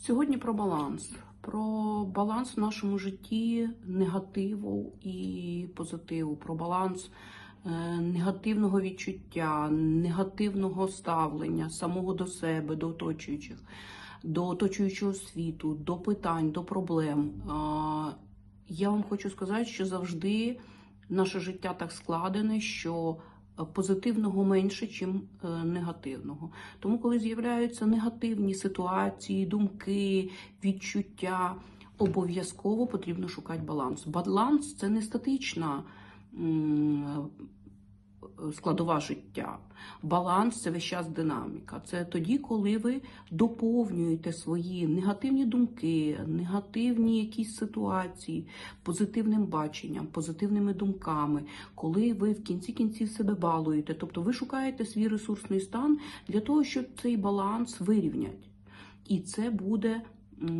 Сьогодні про баланс. Про баланс в нашому житті негативу і позитиву, про баланс е, негативного відчуття, негативного ставлення самого до себе, до оточуючих, до оточуючого світу, до питань, до проблем. Я вам хочу сказати, що завжди наше життя так складене, що позитивного менше, чим е, негативного. Тому, коли з'являються негативні ситуації, думки, відчуття, обов'язково потрібно шукати баланс. Баланс це не статична складова життя. Баланс це весь час динаміка. Це тоді, коли ви доповнюєте свої негативні думки, негативні якісь ситуації позитивним баченням, позитивними думками, коли ви в кінці кінців себе балуєте. Тобто ви шукаєте свій ресурсний стан для того, щоб цей баланс вирівняти. І це буде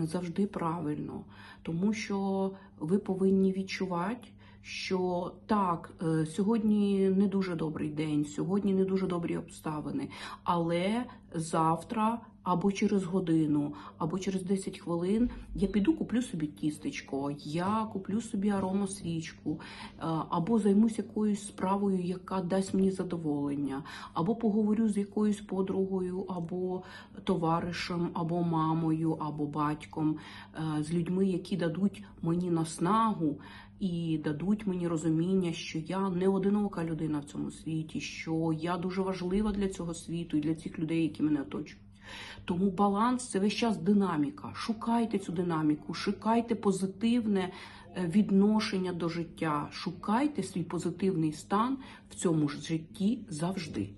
завжди правильно, тому що ви повинні відчувати, що так, е, сьогодні не дуже добрий день, сьогодні не дуже добрі обставини, але завтра або через годину, або через 10 хвилин я піду куплю собі тістечко, я куплю собі аромасвічку, е, або займусь якоюсь справою, яка дасть мені задоволення, або поговорю з якоюсь подругою, або товаришем, або мамою, або батьком, е, з людьми, які дадуть мені наснагу і дадуть мені розуміння, що я не одинока людина в цьому світі, що я дуже важлива для цього світу і для цих людей, які мене оточують. Тому баланс це весь час динаміка. Шукайте цю динаміку, шукайте позитивне е, відношення до життя, шукайте свій позитивний стан в цьому ж житті завжди.